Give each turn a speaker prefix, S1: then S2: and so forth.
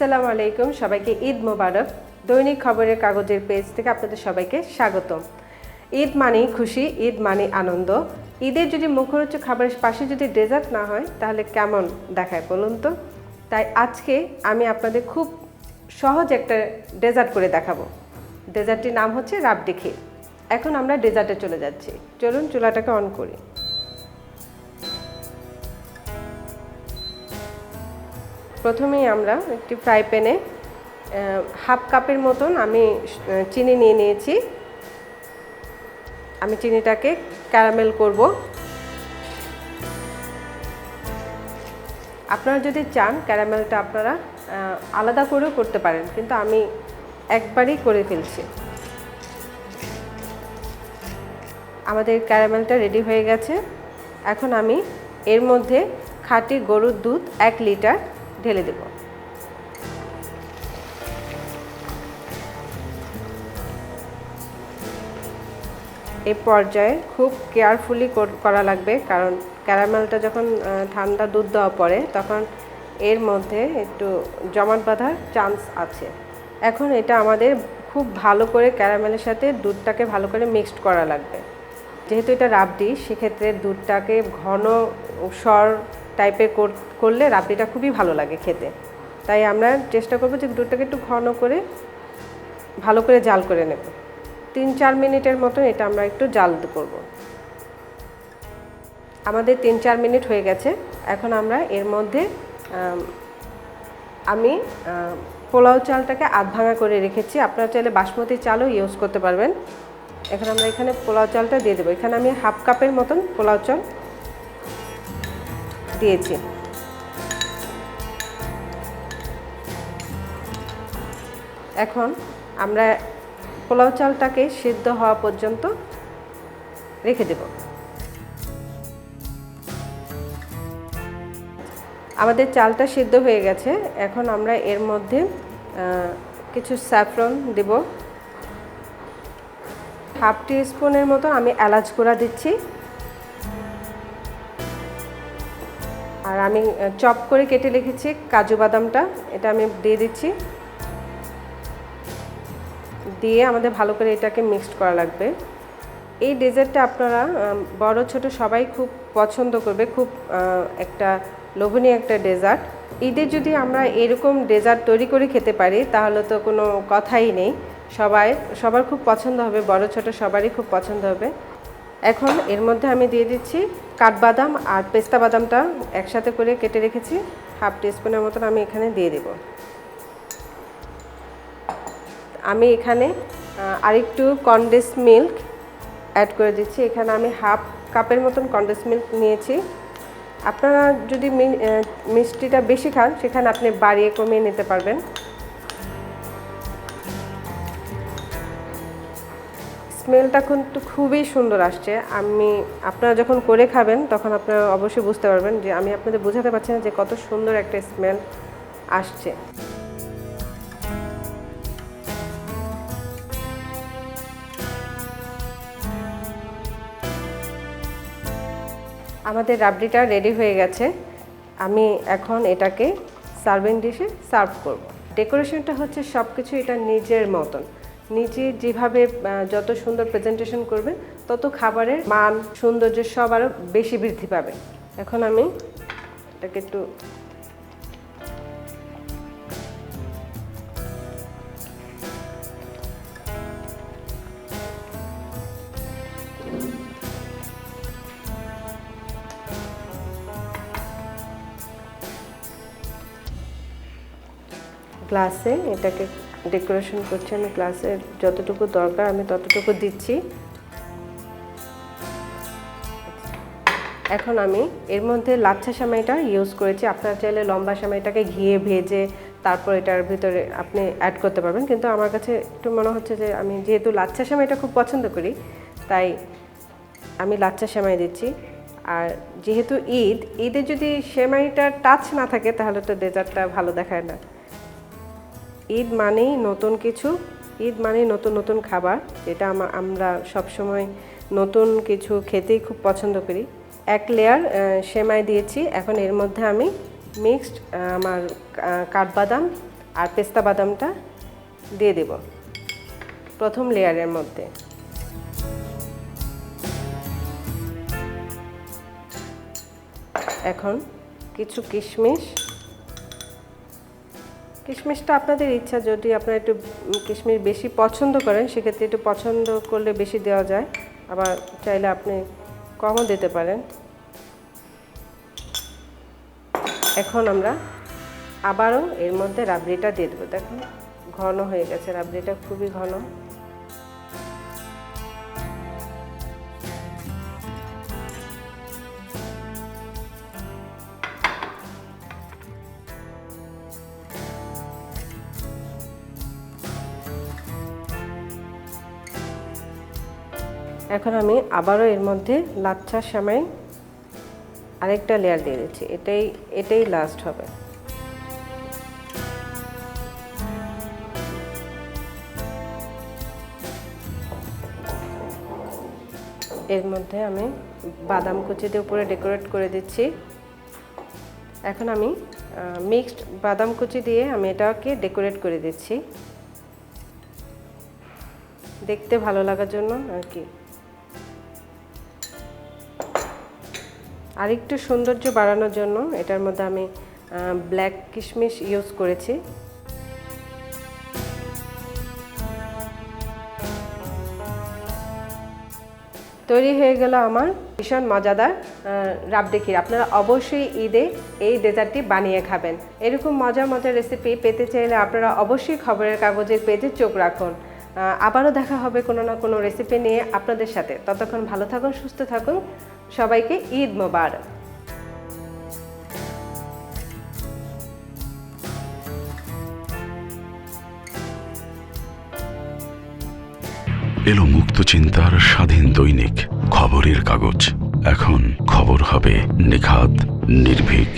S1: আসসালামু আলাইকুম, সবাইকে ঈদ মোবারক। দৈনিক খবরের কাগজের পেজ থেকে আপনাদের সবাইকে স্বাগতম। ঈদ মানেই খুশি, ঈদ মানে আনন্দ। ঈদের যদি মুখরোচক খাবারের পাশে যদি ডেজার্ট না হয়, তাহলে কেমন দেখায় বলুন তো? তাই আজকে আমি আপনাদের খুব সহজ একটা ডেজার্ট করে দেখাবো। ডেজার্টটির নাম হচ্ছে রাবডি এখন আমরা ডেজার্টে চলে যাচ্ছি। চলুন চুলাটাকে অন করি। প্রথমেই আমরা একটি ফ্রাই প্যানে হাফ কাপের মতন আমি চিনি নিয়ে নিয়েছি। আমি চিনিটাকে ক্যারামেল করব। আপনারা যদি চান ক্যারামেলটা আপনারা আলাদা করেও করতে পারেন, কিন্তু আমি একবারই করে ফেলছি। আমাদের ক্যারামেলটা রেডি হয়ে গেছে। এখন আমি এর মধ্যে খাঁটি গরুর দুধ এক লিটার ঢেলে দেব। এই পর্যায়ে খুব কেয়ারফুলি করা লাগবে, কারণ ক্যারামেলটা যখন ঠান্ডা দুধ দেওয়া পড়ে, তখন এর মধ্যে একটু জমাট বাঁধার চান্স আছে। এখন এটা আমাদের খুব ভালো করে ক্যারামেলের সাথে দুধটাকে ভালো করে মিক্সড করা লাগবে। যেহেতু এটা রাবড়ি, সেক্ষেত্রে দুধটাকে ঘন সর টাইপের করলে রাবড়িটা খুবই ভালো লাগে খেতে। তাই আমরা চেষ্টা করব যে দুধটাকে একটু ঘন করে, ভালো করে জাল করে নেব। তিন চার মিনিটের মতন এটা আমরা একটু জাল করব। আমাদের তিন চার মিনিট হয়ে গেছে। এখন আমরা এর মধ্যে, আমি পোলাও চালটাকে আধ ভাঙা করে রেখেছি। আপনারা চাইলে বাসমতি চালও ইউজ করতে পারবেন। এখন আমরা এখানে পোলাও চালটা দিয়ে দেবো। এখানে আমি হাফ কাপের মতন পোলাও চাল দিয়েছি। এখন আমরা পোলাও চালটাকে সিদ্ধ হওয়া পর্যন্ত রেখে দেব। আমাদের চালটা সিদ্ধ হয়ে গেছে। এখন আমরা এর মধ্যে কিছু স্যাফরন দেব। হাফ টি স্পুনের মতো আমি এলাচ গুঁড়া দিচ্ছি। আর আমি চপ করে কেটে রেখেছি কাজু বাদামটা, এটা আমি দিয়ে দিচ্ছি। দিয়ে আমাদের ভালো করে এটাকে মিক্সড করা লাগবে। এই ডেজার্টটা আপনারা বড় ছোট সবাই খুব পছন্দ করবে, খুব একটা লোভনীয় একটা ডেজার্ট। ঈদে যদি আমরা এরকম ডেজার্ট তৈরি করে খেতে পারি, তাহলে তো কোনো কথাই নেই। সবাই, সবার খুব পছন্দ হবে, বড় ছোট সবারই খুব পছন্দ হবে। এখন এর মধ্যে আমি দিয়ে দিচ্ছি কাঠবাদাম আর পেস্তা বাদামটা একসাথে করে কেটে রেখেছি। হাফ টিস্পুনের মতন আমি এখানে দিয়ে দেবো। আমি এখানে আরেকটু কনডেন্স মিল্ক অ্যাড করে দিচ্ছি। এখানে আমি হাফ কাপের মতন কনডেন্স মিল্ক নিয়েছি। আপনারা যদি মিষ্টিটা বেশি খান, সেখানে আপনি বাড়িয়ে কমিয়ে নিতে পারবেন। স্মেলটা কিন্তু খুবই সুন্দর আসছে। আমি, আপনারা যখন করে খাবেন, তখন আপনারা অবশ্যই বুঝতে পারবেন যে আমি আপনাদের বোঝাতে পারছি না যে কত সুন্দর একটা স্মেল আসছে। আমাদের রাবড়িটা রেডি হয়ে গেছে। আমি এখন এটাকে সার্ভিং ডিশে সার্ভ করব। ডেকোরেশনটা হচ্ছে সব কিছু এটা নিজের মতন। নিজে যেভাবে যত সুন্দর প্রেজেন্টেশন করবে তত খাবারের মান সৌন্দর্য সব আরও বেশি বৃদ্ধি পাবে। এখন আমি এটাকে একটু গ্লাসে এটাকে ডেকোরেশন করছি আমি গ্লাসে যতটুকু দরকার আমি ততটুকু দিচ্ছি। এখন আমি এর মধ্যে লাচ্ছা সেমাইটা ইউজ করেছি। আপনার চাইলে লম্বা সেমাইটাকে ঘিয়ে, ভেজে তারপর এটার ভিতরে আপনি অ্যাড করতে পারবেন। কিন্তু আমার কাছে একটু মনে হচ্ছে যে আমি যেহেতু লাচ্ছা সেমাইটা খুব পছন্দ করি, তাই আমি লাচ্চা সেমাই দিচ্ছি। আর যেহেতু ঈদ, ঈদে যদি সেমাইটা টাচ না থাকে, তাহলে তো ডেজার্টটা ভালো দেখায় না। ঈদ মানেই নতুন কিছু, ঈদ মানেই নতুন নতুন খাবার, যেটা আমা- আমরা সবসময় নতুন কিছু খেতেই খুব পছন্দ করি। এক লেয়ার সেমাই দিয়েছি, এখন এর মধ্যে আমি মিক্সড আমার কাঠবাদাম আর পেস্তা বাদামটা দিয়ে দেব প্রথম লেয়ারের মধ্যে। এখন কিছু কিশমিশ কিশমিশটা আপনাদের ইচ্ছা, যদি আপনারা একটু কিশমিশ বেশি পছন্দ করেন, সেক্ষেত্রে একটু পছন্দ করলে বেশি দেওয়া যায়। আবার চাইলে আপনি কমও দিতে পারেন। এখন আমরা আবারও এর মধ্যে রাবড়িটা দিয়ে দেবো। দেখুন, ঘন হয়ে গেছে। রাবড়িটা খুবই ঘন। এখন আমি আবারও এর মধ্যে লাচ্ছা সেমাই আরেকটা লেয়ার দিয়ে দিচ্ছি। এটাই এটাই লাস্ট হবে। এর মধ্যে আমি বাদাম কুচি দিয়ে উপরে ডেকোরেট করে দিচ্ছি। এখন আমি মিক্সড বাদাম কুচি দিয়ে আমি এটাকে ডেকোরেট করে দিচ্ছি। দেখতে ভালো লাগার জন্য আর কি। আরেকটু সৌন্দর্য বাড়ানোর জন্য এটার মধ্যে আমি ব্ল্যাক কিশমিশ ইউজ করেছি। তৈরি হয়ে গেল আমার ভীষণ মজাদার আহ, রাবড়ি ক্ষীর আপনারা অবশ্যই ঈদে এই ডেজার্টটি বানিয়ে খাবেন। এরকম মজার মজার রেসিপি পেতে চাইলে আপনারা অবশ্যই খবরের কাগজের পেজে চোখ রাখুন। আবারও দেখা হবে কোনো না কোনো রেসিপি নিয়ে আপনাদের সাথে। ততক্ষণ ভালো থাকুন, সুস্থ থাকুন। সবাইকে ঈদ মোবারক।
S2: এলো মুক্ত চিন্তার স্বাধীন দৈনিক খবরের কাগজ। এখন খবর হবে নিখাত, নির্ভীক